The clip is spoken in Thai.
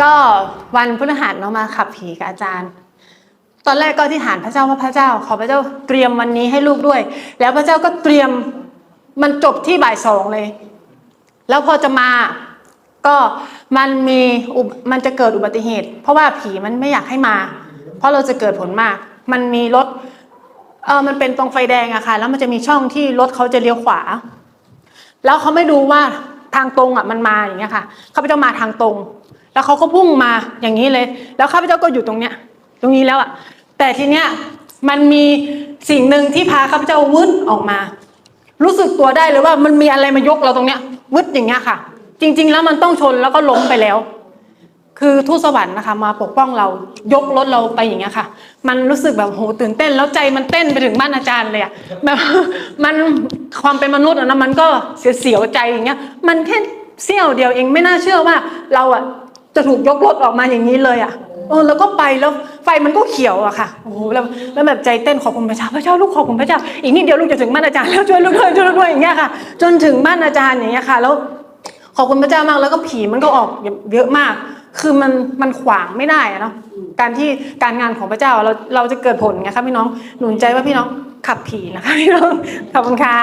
ก็วันพฤหัสเนาะมาขับผีกับอาจารย์ ตอนแรกก็ที่ฐานพระเจ้าว่าพระเจ้า ขอพระเจ้าเตรียมวันนี้ให้ลูกด้วย แล้วพระเจ้าก็เตรียมมันจบที่บ่ายสองเลย แล้วพอจะมาก็มันมีมันจะเกิดอุบัติเหตุ เพราะว่าผีมันไม่อยากให้มา เพราะเราจะเกิดผลมาก มันมีรถเออมันเป็นตรงไฟแดงอะค่ะ แล้วมันจะมีช่องที่รถเขาจะเลี้ยวขวา แล้วเขาไม่ดูว่า ทางตรงอะมันมาอย่างเงี้ยค่ะข้าพเจ้ามาทางตรง แล้วเขาก็พุ่งมาอย่างนี้เลย แล้วข้าพเจ้าก็อยู่ตรงเนี้ย ตรงนี้แล้วอะแต่ทีเนี้ยมันมีสิ่งหนึ่งที่พาข้าพเจ้าวืดออกมา รู้สึกตัวได้เลยว่ามันมีอะไรมายกเราตรงเนี้ยวืดอย่างเงี้ยค่ะ จริง ๆ แล้วมันต้องชนแล้วก็ล้มไปแล้ว คือทูตสวรรค์นะคะ มาปกป้องเรายกรถเราไปอย่างเงี้ยค่ะ มันรู้สึกแบบโหตื่นเต้นแล้วใจมันเต้นไปถึงบ้านอาจารย์เลยอะแบบมันความเป็นมนุษย์อะนะมันก็เสียวๆใจอย่างเงี้ยมันแค่เสี้ยวเดียวเองไม่น่าเชื่อว่า เราอะจะถูกยกรถออกมาอย่างนี้เลยอะเออแล้วก็ไปแล้วไฟมันก็เขียวอะค่ะโอ้โหแล้วแล้วแบบใจเต้นขอบคุณพระเจ้าพระเจ้าลูกขอบคุณพระเจ้าอีกนิดเดียวลูกจะถึงบ้านอาจารย์แล้วช่วยลูกด้วยช่วยลูกด้วยอย่างเงี้ยค่ะ จนถึงบ้านอาจารย์อย่างเงี้ยค่ะ แล้วขอบคุณพระเจ้ามากแล้วก็ผีมันก็ออกเยอะมาก คือมันมันขวางไม่ได้อะเนาะการที่การงานของพระเจ้าเราเราจะเกิดผลไงครับพี่น้องหนุนใจว่าพี่น้องขับผีนะคะพี่น้องขอบคุณค่ะ